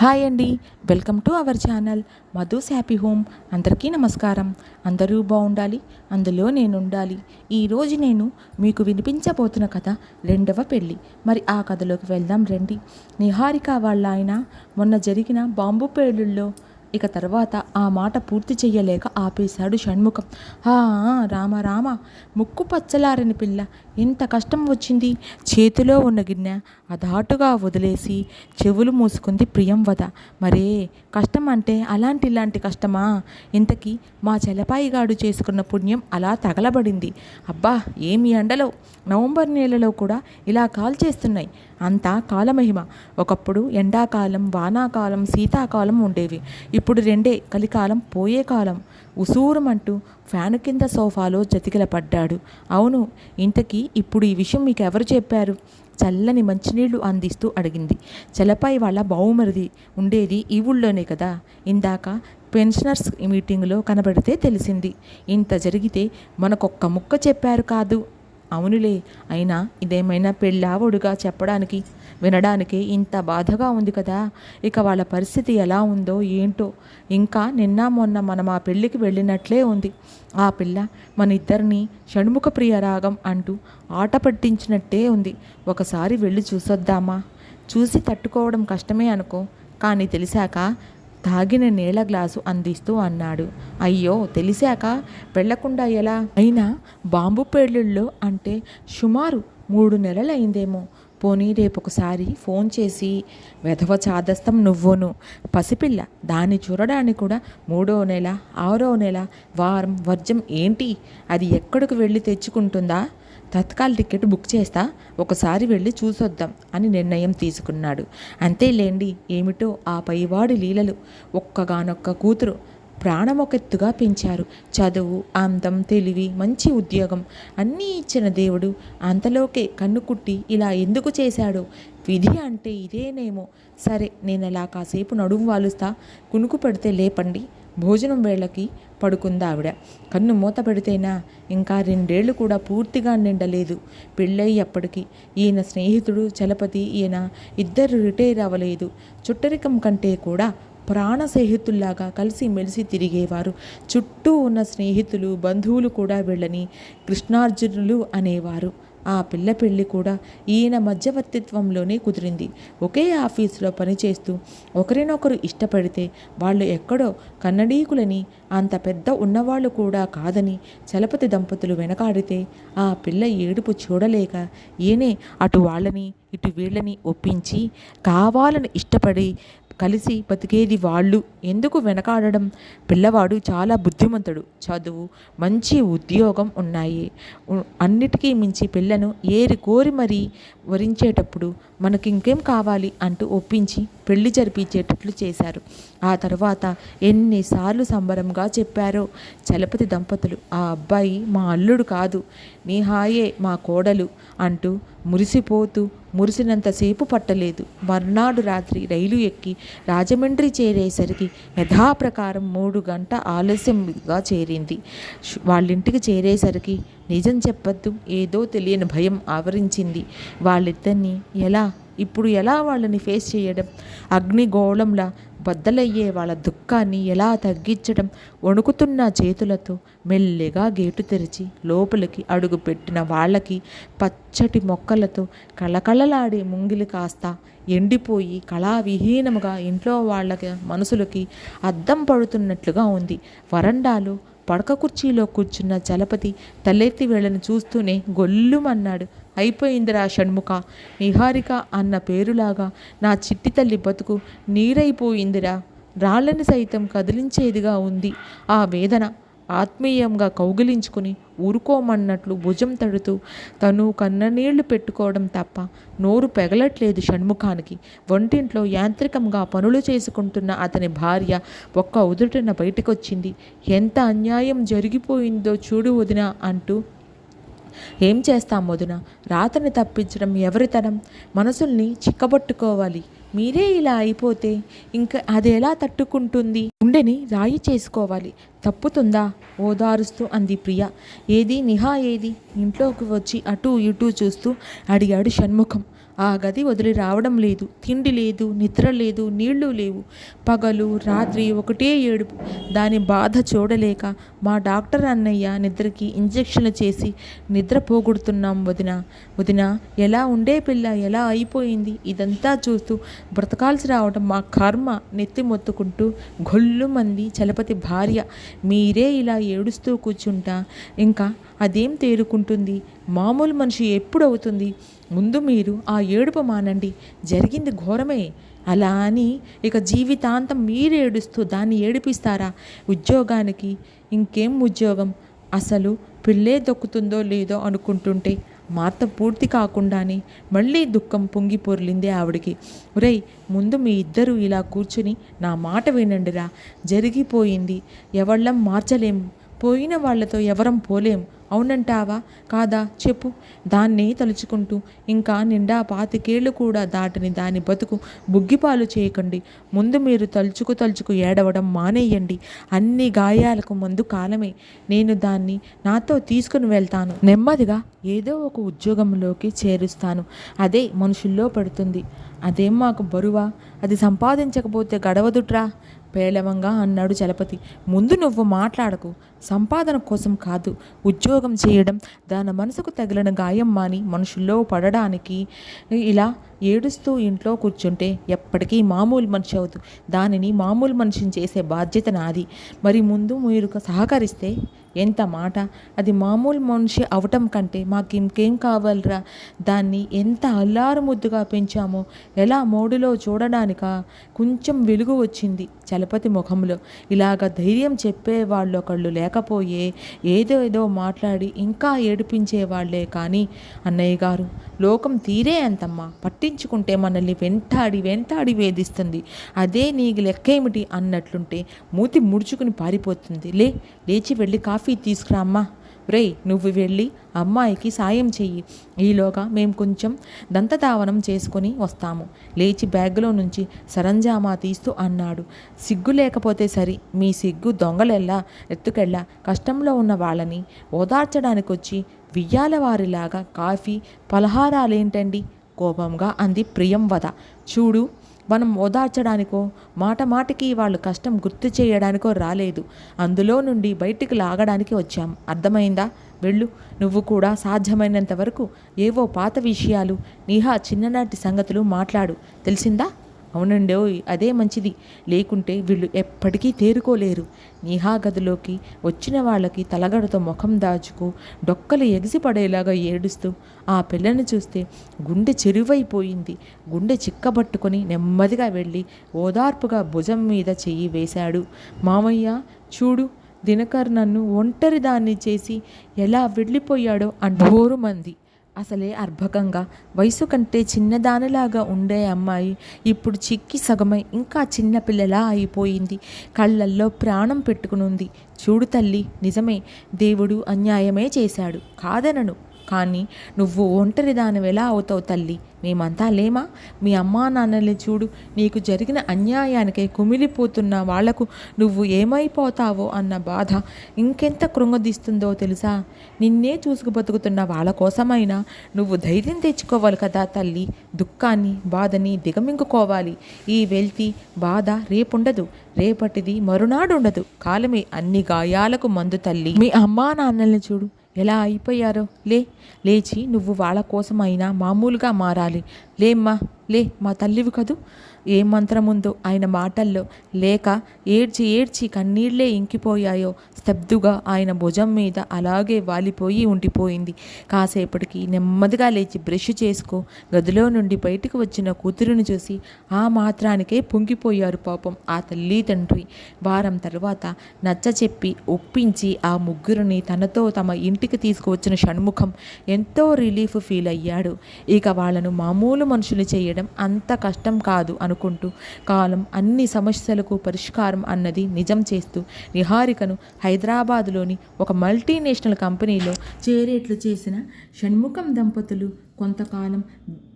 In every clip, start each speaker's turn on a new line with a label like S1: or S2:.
S1: Hi అండి. Welcome to our channel Madhu's happy home. అందరికీ నమస్కారం. అందరూ బాగుండాలి అందులో నేను ఉండాలి ఈరోజు నేను మీకు వినిపించబోతున్న కథ రెండవ పెళ్ళి. మరి ఆ కథలోకి వెళ్దాం రండి. నిహారిక వాళ్ళ ఆయన మొన్న జరిగిన బాంబు పేలుల్లో ఇక తర్వాత ఆ మాట పూర్తి చెయ్యలేక ఆపేశాడు షణ్ముఖం. ఆ రామ రామ ముక్కు పచ్చలారని పిల్ల ఎంత కష్టం వచ్చింది? చేతిలో ఉన్న గిన్నె అధాటుగా వదిలేసి చెవులు మూసుకుంది ప్రియంవద మరే కష్టం అంటే అలాంటి ఇలాంటి కష్టమా? ఇంతకీ మా చెలపాయిగాడు చేసుకున్న పుణ్యం అలా తగలబడింది. అబ్బా ఏమి ఎండలో నవంబర్ నెలలో కూడా ఇలా కాల్చేస్తున్నాయి అంతా కాలమహిమ. ఒకప్పుడు ఎండాకాలం వానాకాలం శీతాకాలం ఉండేవి. ఇప్పుడు రెండే కలికాలం పోయే కాలం ఉసూరమంటూ ఫ్యాను కింద సోఫాలో జతికిల పడ్డాడు. అవును ఇంతకీ ఇప్పుడు ఈ విషయం మీకు ఎవరు చెప్పారు? చల్లని మంచినీళ్ళు అందిస్తూ అడిగింది. చలపాయి వాళ్ళ బావుమరిది ఉండేది ఈ ఊళ్ళోనే కదా? ఇందాక పెన్షనర్స్ మీటింగ్లో కనబడితే తెలిసింది. ఇంత జరిగితే మనకొక్క ముక్క చెప్పారు కాదు. అవునులే అయినా ఇదేమైనా పెళ్ళావుడుగా చెప్పడానికి వినడానికి ఇంత బాధగా ఉంది కదా? ఇక వాళ్ళ పరిస్థితి ఎలా ఉందో ఏంటో ఇంకా నిన్న మొన్న మనం ఆ పెళ్ళికి వెళ్ళినట్లే ఉంది. ఆ పిల్ల మన ఇద్దరిని షణ్ముఖ ప్రియ రాగం అంటూ ఆట పట్టించినట్టే ఉంది. ఒకసారి వెళ్ళి చూసొద్దామా? చూసి తట్టుకోవడం కష్టమే అనుకో. కానీ తెలిసాక తాగిన నీళ్ళ గ్లాసు అందిస్తూ అన్నాడు. అయ్యో తెలిసాక? వెళ్ళకుండా ఎలా? అయినా బాంబు పేలుళ్ళలో అంటే సుమారు మూడు నెలలైందేమో పోనీ రేపొకసారి ఫోన్ చేసి వెధవ చాదస్తం నువ్వును. పసిపిల్ల దాన్ని చూడడానికి కూడా మూడో నెల ఆరో నెల వారం వర్జం ఏంటి? అది ఎక్కడికి వెళ్ళి తెచ్చుకుంటుందా? తత్కాల్ టికెట్ బుక్ చేస్తా ఒకసారి వెళ్ళి చూసొద్దాం అని నిర్ణయం తీసుకున్నాడు. అంతేలేండి ఏమిటో ఆ పైవాడి లీలలు. ఒక్కగానొక్క కూతురు ప్రాణమొకెత్తుగా పెంచారు. చదువు అందం తెలివి మంచి ఉద్యోగం అన్నీ ఇచ్చిన దేవుడు అంతలోకే కన్నుకుట్టి ఇలా ఎందుకు చేశాడో? విధి అంటే ఇదేనేమో. సరే నేను అలా కాసేపు నడుము వాలుస్తా కునుకు పెడితే లేపండి. భోజనం వేళకి పడుకుంది ఆవిడ. కన్ను మూత పెడితేనా? ఇంకా రెండేళ్ళు కూడా పూర్తిగా నిండలేదు. పెళ్ళయ్యప్పటికి ఈయన స్నేహితుడు చలపతి ఈయన ఇద్దరు రిటైర్ అవ్వలేదు. చుట్టరికం కంటే కూడా ప్రాణ స్నేహితుల్లాగా కలిసి మెలిసి తిరిగేవారు. చుట్టూ ఉన్న స్నేహితులు బంధువులు కూడా వీళ్ళని కృష్ణార్జునులు అనేవారు. ఆ పిల్ల పెళ్ళి కూడా ఈయన మధ్యవర్తిత్వంలోనే కుదిరింది. ఒకే ఆఫీసులో పనిచేస్తూ ఒకరినొకరు ఇష్టపడితే వాళ్ళు ఎక్కడో కన్నడీకులని అంత పెద్ద ఉన్నవాళ్ళు కూడా కాదని చలపతి దంపతులు వెనకాడితే ఆ పిల్ల ఏడుపు చూడలేక ఈయనే అటు వాళ్ళని ఇటు వీళ్ళని ఒప్పించి కావాలని ఇష్టపడి కలిసి బతికేది వాళ్ళు. ఎందుకు వెనకాడడం? పిల్లవాడు చాలా బుద్ధిమంతుడు. చదువు మంచి ఉద్యోగం ఉన్నాయి. అన్నిటికీ మించి పిల్లను ఏరి కోరి మరీ వరించేటప్పుడు మనకి ఇంకేం కావాలి అంటూ ఒప్పించి పెళ్ళి జరిపించేటట్లు చేశారు. ఆ తర్వాత ఎన్నిసార్లు సంబరంగా చెప్పారో చలపతి దంపతులు ఆ అబ్బాయి మా అల్లుడు కాదు నీ హాయే మా కోడలు అంటూ మురిసిపోతూ మురిసినంతసేపు పట్టలేదు. మర్నాడు రాత్రి రైలు ఎక్కి రాజమండ్రి చేరేసరికి యథాప్రకారం మూడు గంట ఆలస్యంగా చేరింది. వాళ్ళింటికి చేరేసరికి నిజం చెప్పొద్దు ఏదో తెలియని భయం ఆవరించింది. వాళ్ళిద్దరిని ఎలా ఇప్పుడు ఎలా వాళ్ళని ఫేస్ చేయడం? అగ్నిగోళంలా బద్దలయ్యే వాళ్ళ దుఃఖాన్ని ఎలా తగ్గించడం? వణుకుతున్న చేతులతో మెల్లిగా గేటు తెరిచి లోపలికి అడుగుపెట్టిన వాళ్ళకి పచ్చటి మొక్కలతో కళకళలాడే ముంగిలి కాస్త ఎండిపోయి కళావిహీనముగా ఇంట్లో వాళ్ళకి మనసులకి అద్దం పడుతున్నట్లుగా ఉంది. వరండాలో పడక కుర్చీలో కూర్చున్న చలపతి తలెత్తి వీళ్ళని చూస్తూనే గొల్లుమన్నాడు. అయిపోయిందిరా షణ్ముఖ. నిహారిక అన్న పేరులాగా నా చిట్టి తల్లి బతుకు నీరైపోయిందిరా. రాళ్ళని సైతం కదిలించేదిగా ఉంది. ఆ వేదన ఆత్మీయంగా కౌగిలించుకుని ఊరుకోమన్నట్లు భుజం తడుతూ తను కన్ననీళ్ళు పెట్టుకోవడం తప్ప నోరు పెగలట్లేదు షణ్ముఖానికి. వంటింట్లో యాంత్రికంగా పనులు చేసుకుంటున్న అతని భార్య ఒక్క ఉదుటన బయటకొచ్చింది. ఎంత అన్యాయం జరిగిపోయిందో చూడు వదిన అంటూ ఏం చేస్తాం వదిన? రాతని తప్పించడం ఎవరితనం? మనసుల్ని చిక్కబట్టుకోవాలి. మీరే ఇలా అయిపోతే ఇంకా అది ఎలా తట్టుకుంటుంది? గుండెని రాయి చేసుకోవాలి. తప్పుతుందా? ఓదారుస్తూ అంది ప్రియ. ఏది నిహా ఏది? ఇంట్లోకి వచ్చి అటూ ఇటూ చూస్తూ అడిగాడు షణ్ముఖం. ఆ గది వదిలి రావడం లేదు. తిండి లేదు నిద్ర లేదు నీళ్ళు లేవు. పగలు రాత్రి ఒకటే ఏడుపు. దాని బాధ చూడలేక మా డాక్టర్ అన్నయ్య నిద్రకి ఇంజెక్షన్లు చేసి నిద్ర పోగొడుతున్నాం వదిన. వదిన ఎలా ఉండే పిల్ల? ఎలా అయిపోయింది? ఇదంతా చూస్తూ బ్రతకాల్సి రావడం మా కర్మ నెత్తి మొత్తుకుంటూ గొల్లు మంది చలపతి భార్య. మీరే ఇలా ఏడుస్తూ కూర్చుంటా. ఇంకా అదేం తేరుకుంటుంది? మామూలు మనిషి ఎప్పుడు అవుతుంది? ముందు మీరు ఆ ఏడుపు మానండి. జరిగింది ఘోరమే. అలా అని ఇక జీవితాంతం మీరు ఏడుస్తూ దాన్ని ఏడిపిస్తారా? ఉద్యోగానికి ఇంకేం ఉద్యోగం? అసలు పిల్లే దొక్కుతుందో లేదో అనుకుంటుంటే మార్త పూర్తి కాకుండానే మళ్ళీ దుఃఖం పొంగి పొర్లింది ఆవిడికి. ఒరేయ్ ముందు మీ ఇద్దరు ఇలా కూర్చుని నా మాట వినండిరా. జరిగిపోయింది. ఎవళ్ళం మార్చలేం. పోయిన వాళ్ళతో ఎవరం పోలేం. అవునంటావా? కాదా? చెప్పు. దాన్నే తలుచుకుంటూ ఇంకా నిండా పాతికేళ్ళు కూడా దాటని దాని బతుకు బుగ్గిపాలు చేయకండి. ముందు మీరు తలుచుకు తలుచుకు ఏడవడం మానేయండి. అన్ని గాయాలకు ముందు కాలమే. నేను దాన్ని నాతో తీసుకుని వెళ్తాను. నెమ్మదిగా ఏదో ఒక ఉద్యోగంలోకి చేరుస్తాను. అదే మనుషుల్లో పడుతుంది. అదేం మాకు బరువా? అది సంపాదించకపోతే గడవదుట్రా? పేలవంగా అన్నాడు చలపతి. ముందు నువ్వు మాట్లాడకు. సంపాదన కోసం కాదు. ఉద్యోగం చేయడం దాని మనసుకు తగిలిన గాయం మాని మనుషుల్లో పడడానికి ఇలా ఏడుస్తూ ఇంట్లో కూర్చుంటే ఎప్పటికీ మామూలు మనిషి అవుతూ దానిని మామూలు మనిషిని చేసే బాధ్యత నాది. మరి ముందు మీరు సహకరిస్తే ఎంత మాట? అది మామూలు మనిషి అవటం కంటే మాకు ఇంకేం కావాలరా? దాన్ని ఎంత అల్లారు ముద్దుగా పెంచామో? ఎలా మోడులో చూడడానిక? కొంచెం వెలుగు వచ్చింది చలపతి ముఖంలో. ఇలాగ ధైర్యం చెప్పేవాళ్ళు ఒకళ్ళు లేకపోయే ఏదో ఏదో మాట్లాడి ఇంకా ఏడిపించే వాళ్ళే కానీ అన్నయ్య గారు లోకం తీరే అంతమ్మా. పట్టించుకుంటే మనల్ని వెంటాడి వెంటాడి వేధిస్తుంది. అదే నీకు లెక్కేమిటి అన్నట్లుంటే మూతి ముడుచుకుని పారిపోతుంది. లే లేచి వెళ్ళి కాఫీ తీసుకురామ్మా. రేయ్ నువ్వు వెళ్ళి అమ్మాయికి సాయం చెయ్యి. ఈలోగా మేము కొంచెం దంతధావనం చేసుకొని వస్తాము. లేచి బ్యాగ్లో నుంచి సరంజామా తీస్తూ అన్నాడు. సిగ్గు లేకపోతే సరి మీ సిగ్గు దొంగలెల్లా ఎత్తుకెళ్ళా. కష్టంలో ఉన్న వాళ్ళని ఓదార్చడానికి వచ్చి వియ్యాలవారిలాగా కాఫీ పలహారాలేంటండి? కోపంగా అంది ప్రియంవద. చూడు మనం ఓదార్చడానికో మాట మాటికి వాళ్ళు కష్టం గుర్తు చేయడానికో రాలేదు. అందులో నుండి బయటికి లాగడానికి వచ్చాం. అర్థమైందా? వెళ్ళు. నువ్వు కూడా సాధ్యమైనంత వరకు ఏవో పాత విషయాలు నీహా చిన్ననాటి సంగతులు మాట్లాడు. తెలిసిందా? అవునండి ఓయ్ అదే మంచిది. లేకుంటే వీళ్ళు ఎప్పటికీ తేరుకోలేరు. నీహా గదిలోకి వచ్చిన వాళ్ళకి తలగడతో ముఖం దాచుకు డొక్కలు ఎగిసిపడేలాగా ఏడుస్తూ ఆ పిల్లని చూస్తే గుండె చెరువైపోయింది. గుండె చిక్కబట్టుకొని నెమ్మదిగా వెళ్ళి ఓదార్పుగా భుజం మీద చెయ్యి వేశాడు. మామయ్య చూడు దినకర్ నన్ను ఒంటరి దాన్ని చేసి ఎలా వెళ్ళిపోయాడో అంటోరు మంది అసలే అర్భకంగా. వయసు కంటే చిన్నదానిలాగా ఉండే అమ్మాయి ఇప్పుడు చిక్కి సగమై ఇంకా చిన్నపిల్లలా అయిపోయింది. కళ్ళల్లో ప్రాణం పెట్టుకునుంది. చూడు తల్లి నిజమే దేవుడు అన్యాయమే చేశాడు. కాదనను. కానీ నువ్వు ఒంటరి దానివెలా ఎలా అవుతావు తల్లి? మేమంతా లేమా? మీ అమ్మా నాన్నల్ని చూడు నీకు జరిగిన అన్యాయానికే కుమిలిపోతున్న వాళ్ళకు నువ్వు ఏమైపోతావో అన్న బాధ ఇంకెంత కృంగదీస్తుందో తెలుసా? నిన్నే చూసుకు బతుకుతున్న వాళ్ళ కోసమైనా నువ్వు ధైర్యం తెచ్చుకోవాలి కదా తల్లి. దుఃఖాన్ని బాధని దిగమింగుకోవాలి. ఈ వెల్తి బాధ రేపుండదు. రేపటిది మరునాడు ఉండదు కాలమే అన్ని గాయాలకు మందు తల్లి. మీ అమ్మా నాన్నల్ని చూడు ఎలా అయిపోయారో? లే లేచి నువ్వు వాళ్ళ కోసమైనా మామూలుగా మారాలి. లేమ్మా లే మా తల్లివి కదూ? ఏ మంత్రముందో ఆయన మాటల్లో లేక ఏడ్చి ఏడ్చి కన్నీళ్ళే ఇంకిపోయాయో స్తబ్దుగా ఆయన భుజం మీద అలాగే వాలిపోయి ఉండిపోయింది. కాసేపటికి నెమ్మదిగా లేచి బ్రష్ చేసుకో గదిలో నుండి బయటకు వచ్చిన కూతురుని చూసి ఆ మాత్రానికే పొంగిపోయారు పాపం ఆ తల్లి తండ్రి. వారం తర్వాత నచ్చ చెప్పి ఒప్పించి ఆ ముగ్గురిని తనతో తమ ఇంటికి తీసుకువచ్చిన షణ్ముఖం ఎంతో రిలీఫ్ ఫీల్ అయ్యాడు. ఇక వాళ్ళను మామూలు మనుషులు చేయడం అంత కష్టం కాదు అను అనుకుంటూ కాలం అన్ని సమస్యలకు పరిష్కారం అన్నది నిజం చేస్తూ నిహారికను హైదరాబాదులోని ఒక మల్టీనేషనల్ కంపెనీలో చేరేట్లు చేసిన షణ్ముఖం దంపతులు కొంతకాలం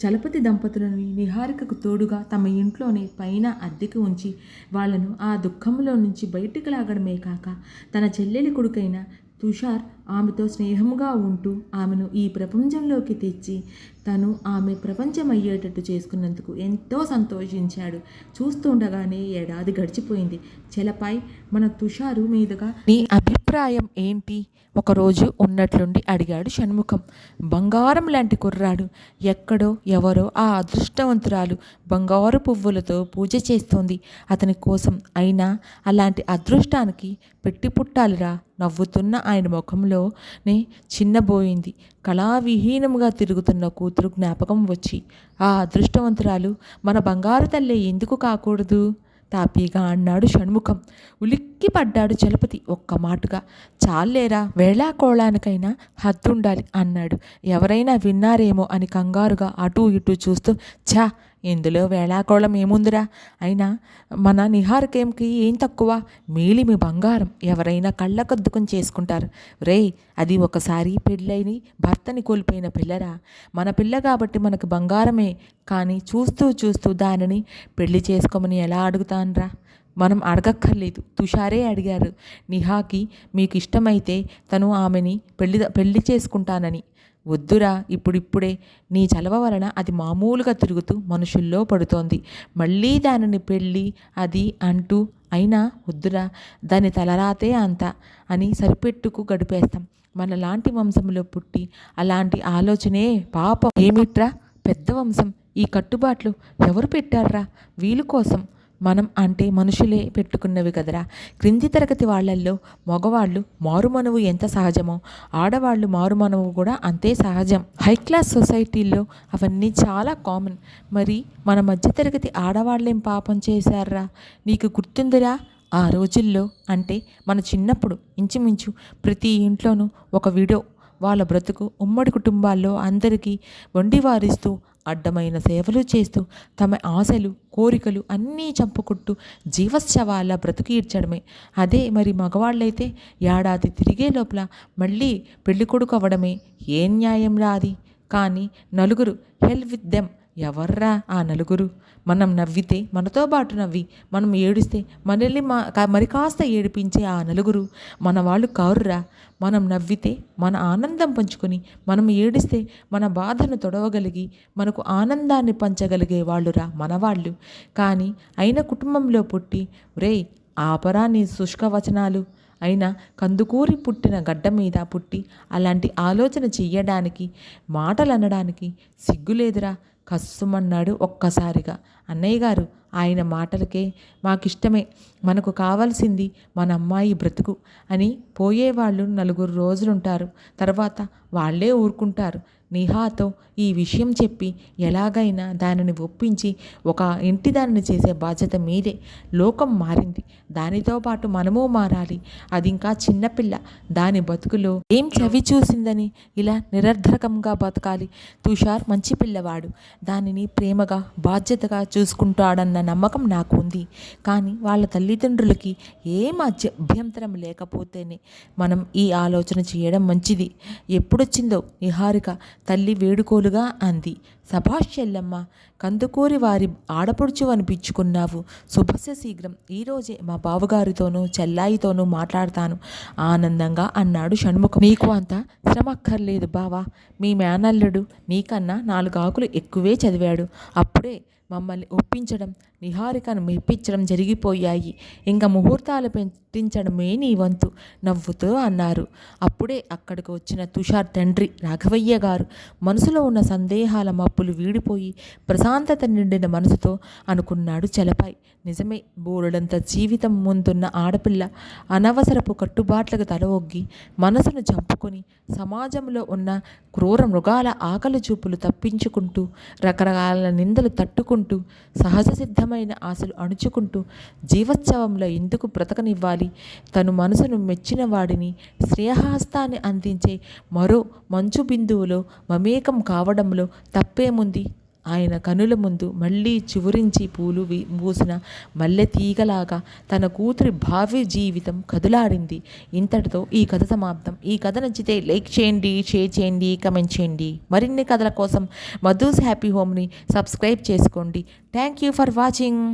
S1: చలపతి దంపతులని నిహారికకు తోడుగా తమ ఇంట్లోనే పైన అద్దెకు ఉంచి వాళ్ళను ఆ దుఃఖంలో నుంచి బయటికి లాగడమే కాక తన చెల్లెలి కొడుకైన తుషార్ ఆమెతో స్నేహముగా ఉంటూ ఆమెను ఈ ప్రపంచంలోకి తెచ్చి తను ఆమె ప్రపంచం అయ్యేటట్టు చేసుకున్నందుకు ఎంతో సంతోషించాడు. చూస్తుండగానే ఏడాది గడిచిపోయింది. చెలపై మన తుషారు మీదుగా నీ అభిప్రాయం ఏంటి? ఒకరోజు ఉన్నట్లుండి అడిగాడు షణ్ముఖం. బంగారం లాంటి కుర్రాడు. ఎక్కడో ఎవరో ఆ అదృష్టవంతురాలు బంగారు పువ్వులతో పూజ చేస్తోంది. అతని కోసం అయినా అలాంటి అదృష్టానికి పెట్టి పుట్టాలిరా. నవ్వుతున్న ఆయన ముఖంలో ముఖంలోనే చిన్నబోయింది. కళావిహీనంగా తిరుగుతున్న కూతురు జ్ఞాపకం వచ్చి ఆ అదృష్టవంతురాలు మన బంగారు తల్లే ఎందుకు కాకూడదు? తాపీగా అన్నాడు షణ్ముఖం. ఉలిక్కి పడ్డాడు చలపతి ఒక్క మాటగా. చాలేరా వేళాకోళానికైనా హద్దుండాలి అన్నాడు. ఎవరైనా విన్నారేమో అని కంగారుగా అటూ ఇటూ చూస్తూ ఛా ఇందులో వేళాకోళం ఏముందిరా? అయినా మన నిహారకేంకి ఏం తక్కువ? మేలిమి బంగారం. ఎవరైనా కళ్ళకద్దుకుని చేసుకుంటారు. రేయ్ అది ఒకసారి పెళ్ళైని భర్తని కోల్పోయిన పిల్లరా? మన పిల్ల కాబట్టి మనకు బంగారమే. కానీ చూస్తూ చూస్తూ దానిని పెళ్ళి చేసుకోమని ఎలా అడుగుతానరా? మనం అడగక్కర్లేదు. తుషారే అడిగారు. నిహాకి మీకు ఇష్టమైతే తను ఆమెని పెళ్ళి పెళ్ళి చేసుకుంటానని. వద్దురా ఇప్పుడిప్పుడే. నీ చలవ వలన అది మామూలుగా తిరుగుతూ మనుషుల్లో పడుతోంది. మళ్ళీ దానిని పెళ్ళి అది అంటూ అయినా వద్దురా దాని తలరాతే అంత అని సరిపెట్టుకు గడిపేస్తాం. మనలాంటి వంశంలో పుట్టి అలాంటి ఆలోచనే పాపం. ఏమిట్రా పెద్ద వంశం? ఈ కట్టుబాట్లు ఎవరు పెట్టారా వీలు కోసం. మనం అంటే మనుషులే పెట్టుకున్నవి కదరా. క్రింది తరగతి వాళ్ళల్లో మగవాళ్ళు మారుమనువు ఎంత సహజమో ఆడవాళ్ళు మారుమనువు కూడా అంతే సహజం. హై క్లాస్ సొసైటీల్లో అవన్నీ చాలా కామన్. మరి మన మధ్యతరగతి ఆడవాళ్ళేం పాపం చేశారా నీకు గుర్తుందిరా? ఆ రోజుల్లో అంటే మన చిన్నప్పుడు ఇంచుమించు ప్రతి ఇంట్లోనూ ఒక వీడియో వాళ్ళ బ్రతుకు ఉమ్మడి కుటుంబాల్లో అందరికీ వండి వారిస్తూ అడ్డమైన సేవలు చేస్తూ తమ ఆశలు కోరికలు అన్నీ చంపుకుంటూ జీవశవాల బ్రతుకు ఈడ్చడమే. అదే మరి మగవాళ్ళైతే ఏడాది తిరిగే లోపల మళ్ళీ పెళ్ళి కొడుకు అవ్వడమే ఏం న్యాయం అది కానీ నలుగురు హెల్ విత్ దెమ్ ఎవర్రా ఆ నలుగురు? మనం నవ్వితే మనతో పాటు నవ్వి మనం ఏడిస్తే మనల్ని మా మరి కాస్త ఏడిపించే ఆ నలుగురు మన వాళ్ళు కారురా. మనం నవ్వితే మన ఆనందం పంచుకొని మనం ఏడిస్తే మన బాధను తొడవగలిగి మనకు ఆనందాన్ని పంచగలిగే వాళ్ళురా మనవాళ్ళు కానీ అయిన కుటుంబంలో పుట్టి రేయ్ ఆపరా నీ శుష్క వచనాలు. అయినా కందుకూరి పుట్టిన గడ్డ మీద పుట్టి అలాంటి ఆలోచన చెయ్యడానికి మాటలు అనడానికి సిగ్గులేదురా. కస్సుమన్నాడు ఒక్కసారిగా. అన్నయ్య గారు ఆయన మాటలకే మాకిష్టమే. మనకు కావాల్సింది మన అమ్మాయి బ్రతుకు అని పోయేవాళ్ళు నలుగురు రోజులుంటారు. తర్వాత వాళ్ళే ఊరుకుంటారు. నిహాతో ఈ విషయం చెప్పి ఎలాగైనా దానిని ఒప్పించి ఒక ఇంటి దానిని చేసే బాధ్యత మీదే. లోకం మారింది. దానితో పాటు మనము మారాలి. అది ఇంకా చిన్నపిల్ల. దాని బతుకులో ఏం చవి చూసిందని ఇలా నిరర్ధకంగా బతకాలి. తుషార్ మంచి పిల్లవాడు. దానిని ప్రేమగా బాధ్యతగా చూసుకుంటాడన్న నమ్మకం నాకు ఉంది కానీ వాళ్ళ తల్లిదండ్రులకి ఏం అభ్యంతరం లేకపోతేనే మనం ఈ ఆలోచన చేయడం మంచిది. ఎప్పుడొచ్చిందో నిహారిక తల్లి వేడుకోలుగా అంది. సభాష్ చెల్లమ్మ కందుకూరి వారి ఆడపడుచు అనిపించుకున్నావు. శుభస్య శీఘ్రం. ఈరోజే మా బావగారితోనూ చెల్లాయితోనూ మాట్లాడతాను. ఆనందంగా అన్నాడు షణ్ముఖం. నీకు అంత శ్రమ అక్కర్లేదు బావా. మీ మేనల్లుడు నీకన్నా నాలుగు ఆకులు ఎక్కువే చదివాడు. అప్పుడే మమ్మల్ని ఒప్పించడం నిహారికను మెప్పించడం జరిగిపోయాయి. ఇంకా ముహూర్తాలు పెట్టించడమే నీ వంతు నవ్వుతూ అన్నారు. అప్పుడే అక్కడికి వచ్చిన తుషార్ తండ్రి రాఘవయ్య గారు మనసులో ఉన్న సందేహాల మప్పులు వీడిపోయి ప్రశాంతత నిండిన మనసుతో అనుకున్నాడు చలపాయి నిజమే బోలెడంత జీవితం ముందున్న ఆడపిల్ల అనవసరపు కట్టుబాట్లకు తల ఒగ్గి మనసును చంపుకొని సమాజంలో ఉన్న క్రూర మృగాల ఆకలి చూపులు తప్పించుకుంటూ రకరకాల నిందలు తట్టుకుంటూ సహజ సిద్ధమైన ఆశలు అణుచుకుంటూ జీవోత్సవంలో ఎందుకు బ్రతకనివ్వాలి? తను మనసును మెచ్చిన వాడిని శ్రేయహస్తాన్ని అందించే మరో మంచు బిందువులో మమేకం కావడంలో తప్పేముంది? ఆయన కనుల ముందు మళ్ళీ చివురించి పూలు మూసిన పూసిన మల్లె తీగలాగా తన కూతురి భావి జీవితం కదులాడింది. ఇంతటితో ఈ కథ సమాప్తం. ఈ కథ నచ్చితే లైక్ చేయండి షేర్ చేయండి కమెంట్ చేయండి. మరిన్ని కథల కోసం మధుస్ హ్యాపీ హోమ్ని సబ్స్క్రైబ్ చేసుకోండి. Thank you for watching.